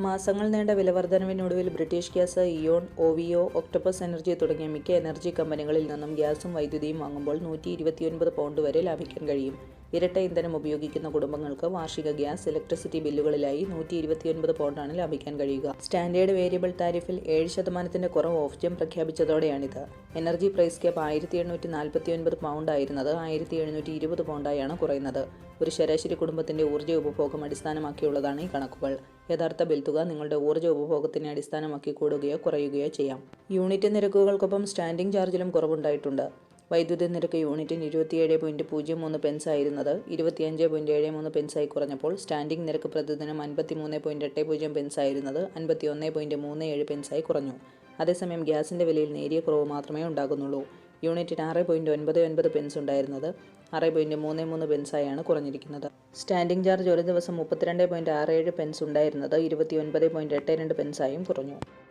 മാസങ്ങൾ നീണ്ട വിലവർധനവിനൊടുവിൽ British Gas Eon Ovo Octopus Energy തുടങ്ങിയ മിക്ക എനർജി കമ്പനികളിൽ നിന്നും ഗ്യാസും വൈദ്യുതിയും വാങ്ങുമ്പോൾ നൂറ്റി പൗണ്ട് വരെ ലാഭിക്കാൻ കഴിയും. ഇരട്ട ഇന്ധനം ഉപയോഗിക്കുന്ന കുടുംബങ്ങൾക്ക് വാർഷിക ഗ്യാസ് ഇലക്ട്രിസിറ്റി ബില്ലുകളിലായി നൂറ്റി ഇരുപത്തിയൊൻപത് പൗണ്ടാണ് ലാഭിക്കാൻ കഴിയുക. സ്റ്റാൻഡേർഡ് വേരിയബിൾ താരിഫിൽ ഏഴ് ശതമാനത്തിന്റെ കുറവ് ഓഫ്ജം പ്രഖ്യാപിച്ചതോടെയാണിത്. എനർജി പ്രൈസ് ക്യാപ്പ് ആയിരത്തി എണ്ണൂറ്റി നാൽപ്പത്തി ഒൻപത് പൗണ്ട് ആയിരുന്നത് ആയിരത്തി എഴുന്നൂറ്റി ഇരുപത് പൗണ്ടായാണ് കുറയുന്നത്. ഒരു ശരാശരി കുടുംബത്തിന്റെ ഊർജ ഉപഭോഗം അടിസ്ഥാനമാക്കിയുള്ളതാണ് ഈ കണക്കുകൾ. യഥാർത്ഥ ബിൽ തുക നിങ്ങളുടെ ഊർജ ഉപഭോഗത്തിനെ അടിസ്ഥാനമാക്കി കൂടുകയോ കുറയുകയോ ചെയ്യാം. യൂണിറ്റ് നിരക്കുകൾക്കൊപ്പം സ്റ്റാൻഡിംഗ് ചാർജിലും കുറവുണ്ടായിട്ടുണ്ട്. വൈദ്യുതി നിരക്ക് യൂണിറ്റിന് ഇരുപത്തിയേഴ് പോയിന്റ് പൂജ്യം മൂന്ന് പെൻസ് ആയിരുന്നത്. ഇരുപത്തിയഞ്ച് പോയിന്റ് ഏഴ് മൂന്ന് പെൻസായി കുറഞ്ഞപ്പോൾ സ്റ്റാൻഡിംഗ് നിരക്ക് പ്രതിദിനം അൻപത്തി മൂന്ന് പോയിന്റ് എട്ട് പൂജ്യം പെൻസ് ആയിരുന്നത് അൻപത്തി ഒന്ന് പോയിന്റ് മൂന്ന് ഏഴ് പെൻസായി കുറഞ്ഞു. അതേസമയം ഗ്യാസിന്റെ വിലയിൽ നേരിയ കുറവ് മാത്രമേ ഉണ്ടാകുന്നുള്ളൂ. യൂണിറ്റിന് ആറ് പോയിന്റ് ഒൻപത് ഒൻപത് പെൻസ് ഉണ്ടായിരുന്നത് ആറ് പോയിന്റ് മൂന്ന് മൂന്ന് പെൻസായാണ് കുറഞ്ഞിരിക്കുന്നത്. സ്റ്റാൻഡിംഗ് ചാർജ് ഒരു ദിവസം മുപ്പത്തിരണ്ട് പോയിന്റ് ആറ് ഏഴ് പെൻസ് ഉണ്ടായിരുന്നത് ഇരുപത്തി ഒൻപത് പോയിന്റ് എട്ട് രണ്ട് പെൻസായും കുറഞ്ഞു.